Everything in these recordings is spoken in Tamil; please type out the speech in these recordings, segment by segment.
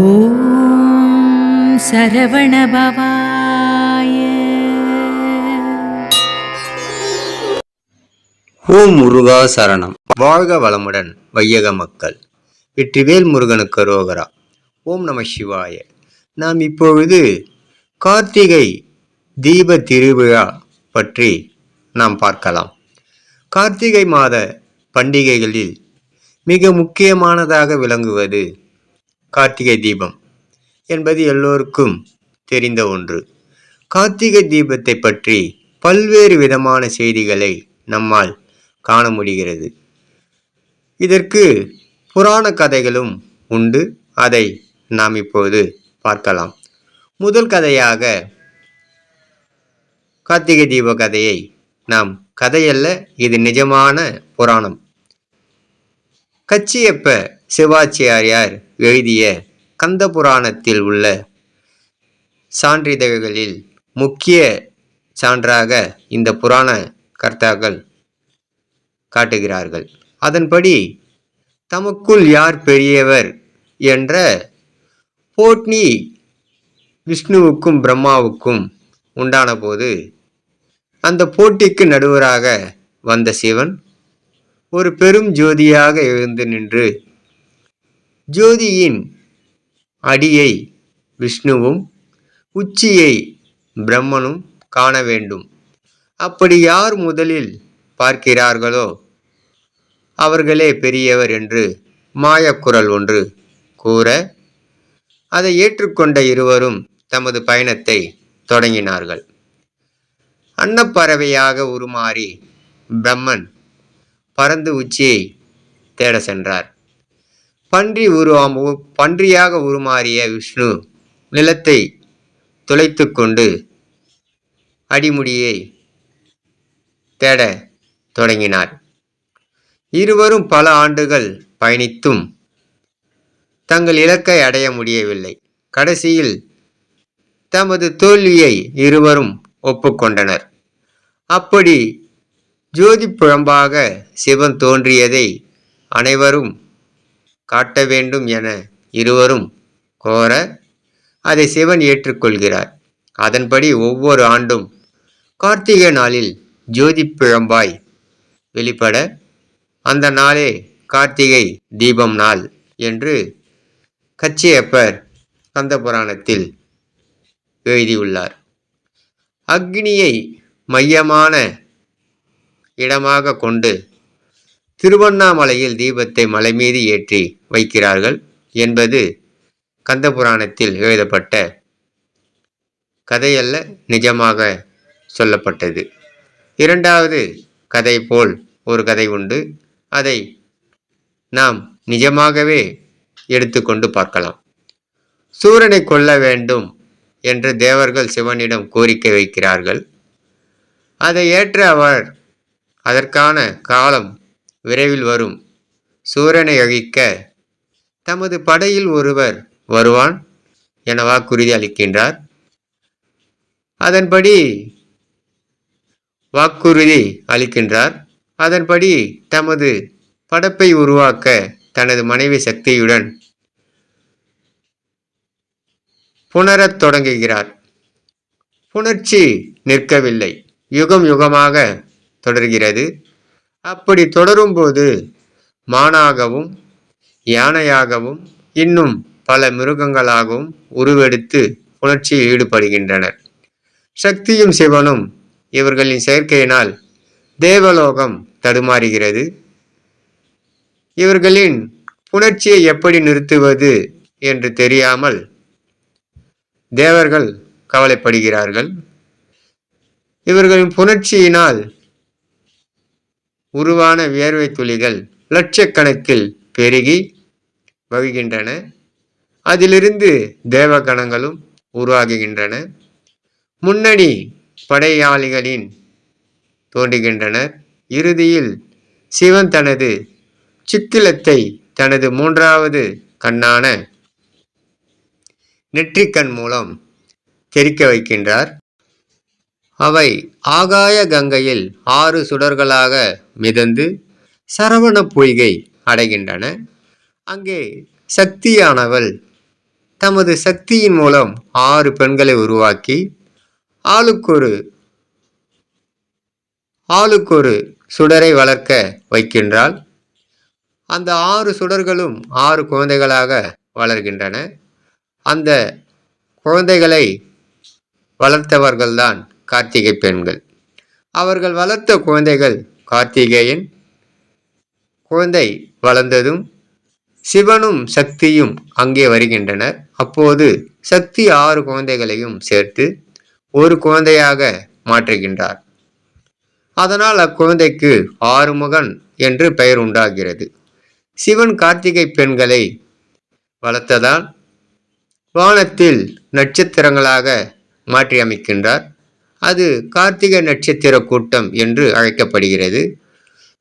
ஓம் சரவணபவாய ஓம் முருகா சரணம். வாழ்க வளமுடன் வையக மக்கள். வெற்றிவேல் முருகனுக்கு ரோகரா ஓம் நம சிவாய. நாம் இப்பொழுது கார்த்திகை தீப திருவிழா பற்றி நாம் பார்க்கலாம். கார்த்திகை மாத பண்டிகைகளில் மிக முக்கியமானதாக விளங்குவது கார்த்திகை தீபம் என்பது எல்லோருக்கும் தெரிந்த ஒன்று. கார்த்திகை தீபத்தை பற்றி பல்வேறு விதமான செய்திகளை நம்மால் காண முடிகிறது. இதற்கு புராண கதைகளும் உண்டு. அதை நாம் இப்போது பார்க்கலாம். முதல் கதையாக கார்த்திகை தீப கதையை நாம் கதையல்ல இது நிஜமான புராணம். கச்சியப்ப சிவாச்சியாரியார் எழுதிய கந்த புராணத்தில் உள்ள சான்றிதழ்களில் முக்கிய சான்றாக இந்த புராண கர்த்தாக்கள் காட்டுகிறார்கள். அதன்படி தமக்குள் யார் பெரியவர் என்ற போட்னி விஷ்ணுவுக்கும் பிரம்மாவுக்கும் உண்டான போது அந்த போட்டிக்கு நடுவராக வந்த சிவன் ஒரு பெரும் ஜோதியாக எழுந்து நின்று ஜோதியின் அடியை விஷ்ணுவும் உச்சியை பிரம்மனும் காண வேண்டும். அப்படி யார் முதலில் பார்க்கிறார்களோ அவர்களே பெரியவர் என்று மாயக்குரல் ஒன்று கூற அதை ஏற்றுக்கொண்ட இருவரும் தமது பயணத்தை தொடங்கினார்கள். அன்னப்பறவையாக உருமாறி பிரம்மன் பறந்து உச்சியை தேட சென்றார். பன்றி உருவாம் பன்றியாக உருமாறிய விஷ்ணு நிலத்தை துளைத்து கொண்டு அடிமுடியை தேட தொடங்கினார். இருவரும் பல ஆண்டுகள் பயணித்தும் தங்கள் இலக்கை அடைய முடியவில்லை. கடைசியில் தமது தோல்வியை இருவரும் ஒப்புக்கொண்டனர். அப்படி ஜோதி புழம்பாக சிவன் தோன்றியதை அனைவரும் காட்ட வேண்டும் என இருவரும் கோர அதை சிவன் ஏற்றுக்கொள்கிறார். அதன்படி ஒவ்வொரு ஆண்டும் கார்த்திகை நாளில் ஜோதி பிழம்பாய் வெளிப்பட அந்த நாளே கார்த்திகை தீபம் நாள் என்று கச்சியப்பர் கந்த புராணத்தில் எழுதியுள்ளார். அக்னியை மையமான இடமாக கொண்டு திருவண்ணாமலையில் தீபத்தை மலை மீது ஏற்றி வைக்கிறார்கள் என்பது கந்த புராணத்தில் எழுதப்பட்ட கதையல்ல நிஜமாக சொல்லப்பட்டது. இரண்டாவது கதை போல் ஒரு கதை உண்டு. அதை நாம் நிஜமாகவே எடுத்துக்கொண்டு பார்க்கலாம். சூரனை கொல்ல வேண்டும் என்று தேவர்கள் சிவனிடம் கோரிக்கை வைக்கிறார்கள். அதை ஏற்ற அவர் அதற்கான காலம் விரைவில் வரும். சூரனை அழிக்க தமது படையில் ஒருவர் வருவான் என வாக்குறுதி அளிக்கின்றார். அதன்படி வாக்குறுதி அளிக்கின்றார். அதன்படி தமது படப்பை உருவாக்க தனது மனைவி சக்தியுடன் புணரத் தொடங்குகிறார். புணர்ச்சி நிற்கவில்லை. யுகம் யுகமாக தொடர்கிறது. அப்படி தொடரும்போது மானாகவும் யானையாகவும் இன்னும் பல மிருகங்களாகவும் உருவெடுத்து புணர்ச்சியில் ஈடுபடுகின்றனர். சக்தியும் சிவனும் இவர்களின் செயற்கையினால் தேவலோகம் தடுமாறுகிறது. இவர்களின் புணர்ச்சியை எப்படி நிறுத்துவது என்று தெரியாமல் தேவர்கள் கவலைப்படுகிறார்கள். இவர்களின் புணர்ச்சியினால் உருவான வியர்வை துளிகள் லட்சக்கணக்கில் பெருகி வகிக்கின்றன அதிலிருந்து தேவகணங்களும் உருவாகுகின்றன. முன்னணி படையாளிகளின் தோன்றுகின்றனர். இறுதியில் சிவன் தனது சிக்கிலத்தை தனது மூன்றாவது கண்ணான நெற்றிக்கண் மூலம் தெரிக்க வைக்கின்றார். அவை ஆகாய கங்கையில் ஆறு சுடர்களாக மிதந்து சரவண பொய்கை அடைகின்றன. அங்கே சக்தியானவள் தமது சக்தியின் மூலம் ஆறு பெண்களை உருவாக்கி ஆளுக்கொரு ஆளுக்கொரு சுடரை வளர்க்க வைக்கின்றாள். அந்த ஆறு சுடர்களும் ஆறு குழந்தைகளாக வளர்கின்றன. அந்த குழந்தைகளை வளர்த்தவர்கள்தான் கார்த்திகை பெண்கள். அவர்கள் வளர்த்த குழந்தைகள் கார்த்திகேயன் குழந்தை வளர்ந்ததும் சிவனும் சக்தியும் அங்கே வருகின்றனர். அப்போது சக்தி ஆறு குழந்தைகளையும் சேர்த்து ஒரு குழந்தையாக மாற்றுகின்றார். அதனால் அக்குழந்தைக்கு ஆறுமுகன் என்று பெயர் உண்டாகிறது. சிவன் கார்த்திகை பெண்களை வளர்த்ததால் வானத்தில் நட்சத்திரங்களாக மாற்றி அமைக்கின்றார் அது கார்த்திகை நட்சத்திர கூட்டம் என்று அழைக்கப்படுகிறது.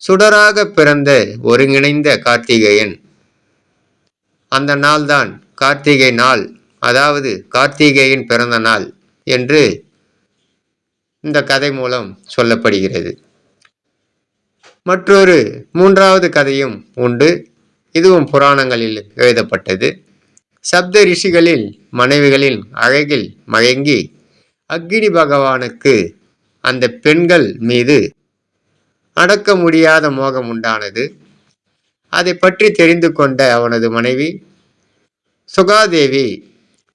சுடராக பிறந்த ஒருங்கிணைந்த கார்த்திகேயன். அந்த நாள்தான் கார்த்திகை நாள் அதாவது கார்த்திகேயன் பிறந்த நாள் என்று இந்த கதை மூலம் சொல்லப்படுகிறது. மற்றொரு மூன்றாவது கதையும் உண்டு. இதுவும் புராணங்களில் எழுதப்பட்டது. சப்த ரிஷிகளில் மனைவிகளின் அழகில் மயங்கி அக்னி பகவானுக்கு அந்த பெண்கள் மீது அடக்க முடியாத மோகம் உண்டானது. அதை பற்றி தெரிந்து கொண்ட அவனது மனைவி சுகாதேவி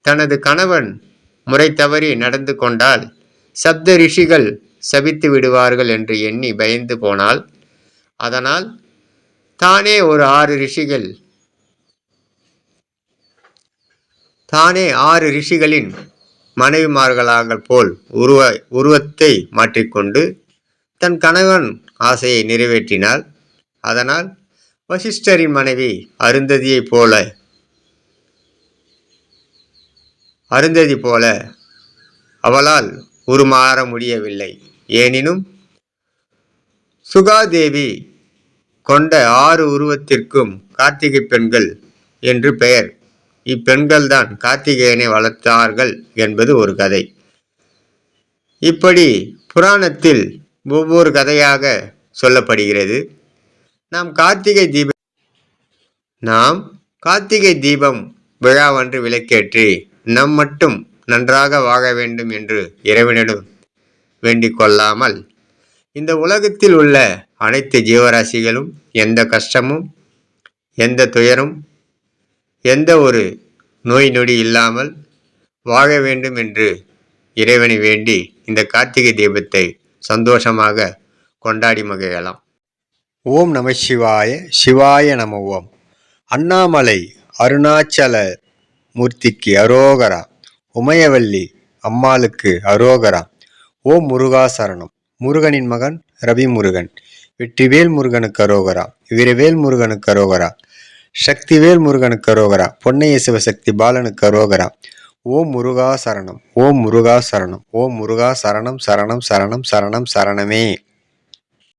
தனது கணவன் முறை தவறி நடந்து கொண்டால் சப்த ரிஷிகள் சபித்து விடுவார்கள் என்று எண்ணி பயந்து போனாள். அதனால் தானே ஒரு ஆறு ரிஷிகள் தானே ஆறு ரிஷிகளின் மனைவிமார்களாக போல் உருவ உருவத்தை மாற்றிக்கொண்டு தன் கணவன் ஆசையை நிறைவேற்றினாள். அதனால் வசிஷ்டரின் மனைவி அருந்ததியைப் போல அருந்ததி போல அவளால் உருமாற முடியவில்லை. எனினும் சுகாதேவி கொண்ட ஆறு உருவத்திற்கும் கார்த்திகை பெண்கள் என்று பெயர் இப்பெண்கள்தான் கார்த்திகேயனை வளர்த்தார்கள் என்பது ஒரு கதை. இப்படி புராணத்தில் ஒவ்வொரு கதையாக சொல்லப்படுகிறது. நாம் கார்த்திகை தீப நாம் கார்த்திகை தீபம் விழாவன்று விளக்கேற்றி நம் மட்டும் நன்றாக வாழ வேண்டும் என்று இறைவனிடம் வேண்டிக் கொள்ளாமல் இந்த உலகத்தில் உள்ள அனைத்து ஜீவராசிகளும் எந்த கஷ்டமும் எந்த துயரும் எந்த ஒரு நோய் நொடி இல்லாமல் வாழ வேண்டும் என்று இறைவனை வேண்டி இந்த கார்த்திகை தீபத்தை சந்தோஷமாக கொண்டாடி மகிழலாம். ஓம் நம சிவாய சிவாய நம ஓம். அண்ணாமலை அருணாச்சல மூர்த்திக்கு அரோகரா. உமையவல்லி அம்மாளுக்கு அரோகரா. ஓம் முருகா சரணம். முருகனின் மகன் ரவி முருகன் வெற்றிவேல் முருகனுக்கு அரோகரா. வீரவேல் முருகனுக்கு அரோகரா. சக்திவேல் முருகனுக்கு அரோகரா. பொன்னைய சிவசக்தி பாலனுக்கு அரோகரா. ஓம் முருகா சரணம். ஓம் முருகா சரணம். ஓம் முருகா சரணம் சரணம் சரணம் சரணம் சரணமே.